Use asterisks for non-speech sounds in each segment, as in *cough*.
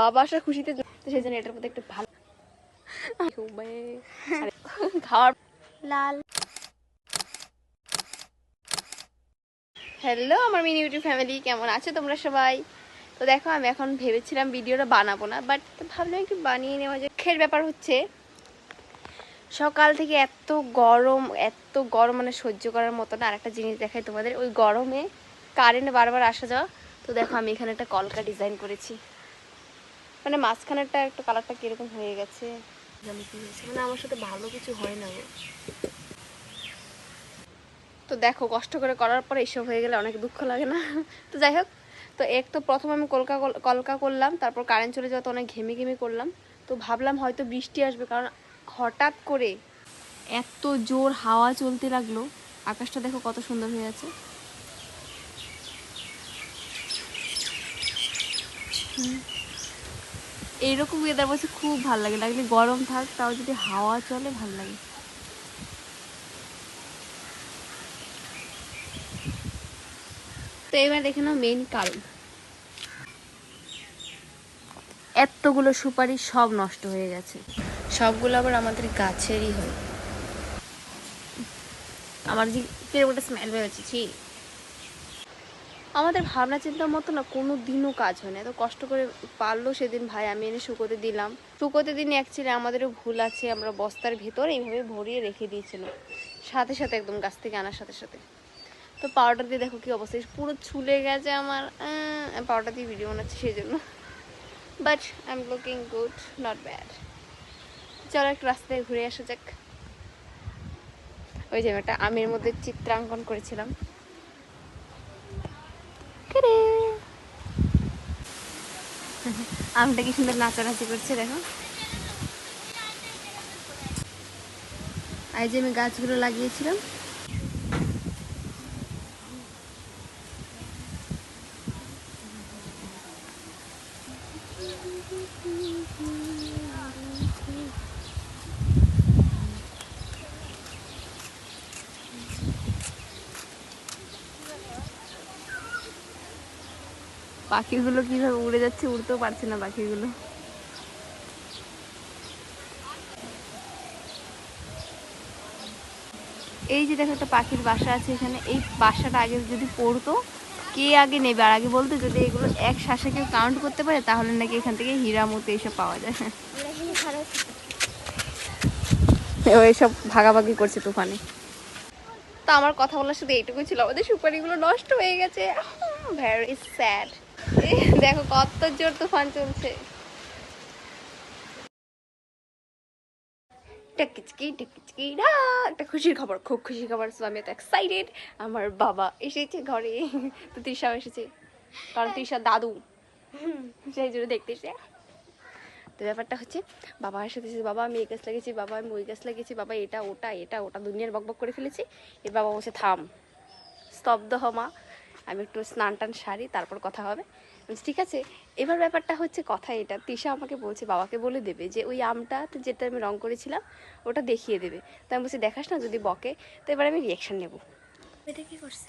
বাবা আসার খুশিতে তো সেই জন্য এটার মধ্যে একটু ভালো খাওয়ার লাল। হ্যালো আমার মিনি ইউটিউব ফ্যামিলি কেমন আছো তোমরা সবাই? তো দেখো আমি এখন ভেবেছিলাম ভিডিওটা বানাবো না বাট ভাবলাম একটু বানিয়ে নেওয়া যায় খের ব্যাপার হচ্ছে সকাল থেকে এত গরম এত গরম মানে সহ্য করার মতো না। আরেকটা জিনিস দেখাই তোমাদের ওই গরমে কারেন্ট বারবার আসা যাওয়া। তো দেখো আমি এখানে একটা কলকা ডিজাইন করেছি। মানে মাঝখানেরটা একটু কালারটা কীরকম হয়ে গেছে? জানি কি হয়েছে। মানে আমার সাথে ভালো কিছু হয় না তো দেখো কষ্ট করে করার পর এইসব হয়ে গেলে অনেক দুঃখ লাগে না। *laughs* তো যাই হোক তো এক তো প্রথম আমি কলকা কলকা করলাম তারপর কারেন্ট চলে যাওয়া তো অনেক ঘেমে ঘেমে করলাম। তো ভাবলাম হয়তো বৃষ্টি আসবে কারণ হঠাৎ করে এত জোর হাওয়া চলতে লাগল আকাশটা দেখো কত সুন্দর হয়ে আছে। হুম। এইরকম ওয়েদার বলছে খুব ভালো লাগে। লাগলে গরম থাক তাও যদি হাওয়া চলে ভালো লাগে। তো এবার দেখে নাও মেইন কারণ। এতগুলো সুপারি সব নষ্ট হয়ে গেছে। সবগুলো আবার আমাদের গাছেরই হয়। আমার যে কীরকম একটা স্মেল বেরোচ্ছে আমাদের ভাবনা চিন্তার মতো না কোনো দিনও কাজ হয় না। এত কষ্ট করে পারল সেদিন ভাই, আমি এনে শুকোতে দিলাম। শুকোতে দিন অ্যাকচুয়ালি আমাদেরও ভুল আছে, আমরা বস্তার ভেতর এইভাবে ভরিয়ে রেখে দিয়েছিল। সাথে সাথে একদম গাছ থেকে আনার সাথে সাথে। তো পাউডার দিয়ে দেখো কি অবস্থা, পুরো ছুলে গেছে আমার। পাউডার দিয়ে ভিডিও বানাচ্ছি সেই জন্য but I am looking good not bad চলো একটু রাস্তায় ঘুরে আসা যাক। ওই একটা আমের মধ্যে চিত্রাঙ্কন করেছিলাম। কেরে। *laughs* আমটা কি সুন্দর নাচানাচি করছে দেখো। এই যে আমি গাছগুলো লাগিয়েছিলাম পাখিগুলো কীভাবে উড়ে যাচ্ছে উড়তেও পারছে না পাখিগুলো। এই যে দেখো একটা পাখির বাসা আছে এখানে। এই বাসাটা আগে যদি পড়তো, কে আগে নেবে? আর আগে বলতো যদি এগুলো এক শ্বাসে কেউ কাউন্ট করতে পারে, তাহলে নাকি এখান থেকে হীরা মতো এইসব পাওয়া যায়। ও এইসব ভাগাভাগি করছে তুফানে। তো আমার কথা বলার সাথে এইটুকুই ছিল। আমাদের সুপারিগুলো নষ্ট হয়ে গেছে। ভেরি স্যাড *laughs* দেখো কত জোর তুফান চলছে। টিকচিকি টিকচিকি না একটা খুশির খবর খুব খুশির খবর আমি এত এক্সাইটেড আমার বাবা এসেছে ঘরে *laughs* তো তৃষাও এসেছে। কারণ তৃষা দাদু *laughs* সেই জন্য দেখতে এসে তো ব্যাপারটা হচ্ছে বাবা এসেছে, বাবা আমি এই গাছ লাগিয়েছি বাবা আমি ওই গাছ লাগিয়েছি বাবা এটা ওটা এটা ওটা দুনিয়ার বকবক করে ফেলেছি। এর বাবা বলছে থাম। স্তব্ধ হ মা। আমি একটু স্নান টান সারি তারপর কথা হবে। ঠিক আছে। এবার ব্যাপারটা হচ্ছে কথা এটা। তিশা আমাকে বলছে বাবাকে বলে দেবে যে ওই আমটা যেটা আমি রং করেছিলাম ওটা দেখিয়ে দেবে। তো আমি বলছি দেখাস না যদি বকে তো এবার আমি রিয়াকশন নেব। এটা কি করছে?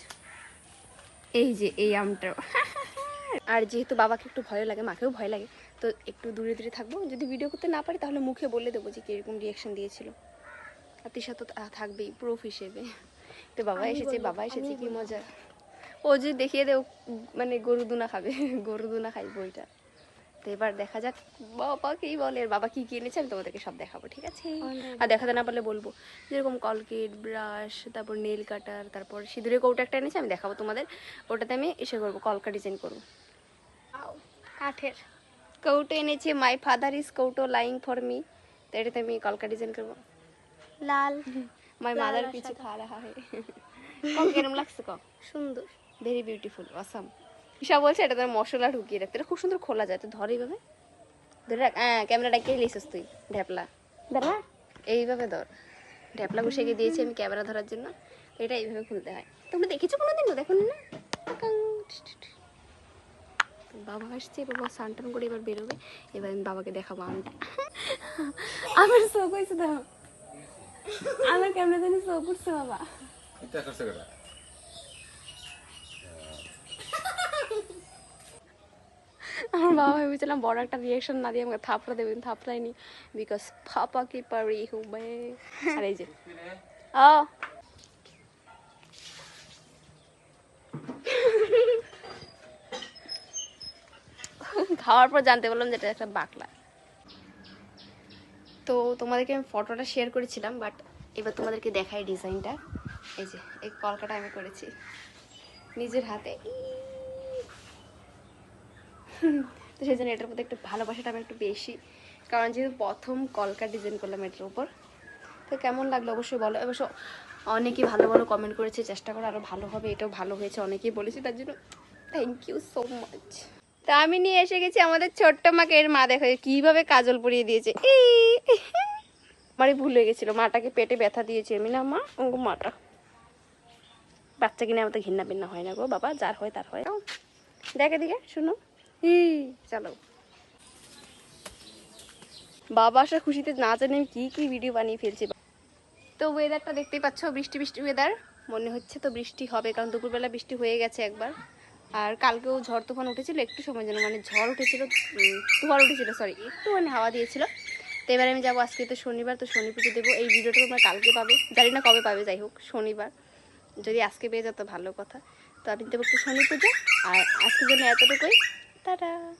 এই যে এই আমটা *laughs* আর যেহেতু বাবাকে একটু ভয় লাগে মাকেও ভয় লাগে তো একটু দূরে দূরে থাকব। যদি ভিডিও করতে না পারি তাহলে মুখে বলে দেবো যে কীরকম রিয়াকশন দিয়েছিল। আর তিশা তো থাকবেই প্রুফ হিসেবে। তো বাবা এসেছে বাবা এসেছে কি মজা। ও যদি দেখিয়ে দেও মানে গরু দুনা খাবে। গরু দুনা খাই বইটা তো এবার দেখা যাক বাবা কি বলে বাবা কি কি এনেছে আমি তোমাদেরকে সব দেখাবো ঠিক আছে. আর দেখাতে না পারলে বলব যেরকম কলকেট ব্রাশ তারপর নেল কাটার তারপর সিঁদুরের কৌটা একটা এনেছে আমি দেখাবো তোমাদের। ওটাতে আমি এসে করব কলকা ডিজাইন করব। কাঠের। কৌটো এনেছে মাই ফাদার ইজ কৌটো লাইং ফর মি। তো এটাতে আমি কলকা ডিজাইন করব। লাল। মাই মাদার পিছু সাদা। খা রাহা হে কম কেরম লাগছে কম সুন্দর। ভেরি বিউটিফুল অসাম ঈশা বলছে এটা তার মশলা ঢুকিয়ে রাখতে এটা খুব সুন্দর খোলা যায় তো ধর এইভাবে। ধরে রাখ হ্যাঁ ক্যামেরাটা কে লিসিস তুই ঢ্যাপলা দাঁড়া এইভাবে ধর। ঢ্যাপলা বসে গিয়ে দিয়েছি আমি ক্যামেরা ধরার জন্য। এটা এইভাবে খুলতে হয়। তোমরা দেখেছ কোনোদিন দেখো না। বাবা আসছে বাবা স্নান টান করে এবার বেরোবে। এবার আমি বাবাকে দেখাবো আমটা আমার শোক হয়েছে দেখো। আমার ক্যামেরা জানি শো করছে বাবা এটা করছে কেটা আমার বাবা ভেবেছিলাম বড় একটা রিয়েকশন না দিয়ে আমাকে থাপড়া দেবেন থাপড়ায়নি। বিকজ পাপা কি পারি হুবে আর এই যে। ও খাওয়ার পর জানতে পারলাম যে এটা একটা বাকলা। তো তোমাদেরকে আমি ফটোটা শেয়ার করেছিলাম বাট এবার তোমাদেরকে দেখাই ডিজাইনটা এই যে, এই কলকাটা আমি করেছি। নিজের হাতে। তো সেই জন্য এটার প্রতি একটু ভালোবাসাটা আমি একটু বেশি। কারণ যেহেতু প্রথম কলকা ডিজাইন করলাম এটার উপর। তো কেমন লাগল অবশ্যই বলো। অবশ্য অনেকেই ভালো ভালো কমেন্ট করেছে, চেষ্টা করে আরও ভালো হবে, এটাও ভালো হয়েছে, অনেকেই বলেছে, তার জন্য থ্যাংক ইউ সো মাচ তা আমি নিয়ে এসে গেছি আমাদের ছোট্ট মাকে, এর মা দেখো কীভাবে কাজল পরিয়ে দিয়েছে। আমারই ভুল হয়ে গেছিল, মাটাকে পেটে ব্যথা দিয়েছি। আমি না, মা, ও মাটা। বাচ্চা কিনে আমাদের ঘৃণা বিন্না হয় না গো বাবা, যার হয় তার হয়। দেখে দিকে শুনো। চলো। বাবা আসার খুশিতে না জানি আমি কী কী ভিডিও বানিয়ে ফেলছি তো ওয়েদারটা দেখতেই পাচ্ছ, বৃষ্টি বৃষ্টি ওয়েদার মনে হচ্ছে তো বৃষ্টি হবে, কারণ দুপুরবেলা বৃষ্টি হয়ে গেছে একবার। আর কালকেও ঝড় তুফান উঠেছিল, একটু সময় জন্য মানে ঝড় উঠেছিল তুফান উঠেছিল সরি একটু মানে হাওয়া দিয়েছিল। তো এবার আমি যাব, আজকে তো শনিবার, তো শনি পুজো দেবো। এই ভিডিওটা তোমরা কালকে পাবে। জানি না কবে পাবে, যাই হোক, শনিবার। যদি আজকে পেয়ে যেত ভালো কথা। তো আমি দেবো একটু শনি পুজো, আর আজকের জন্য এতটুকুই। Tada.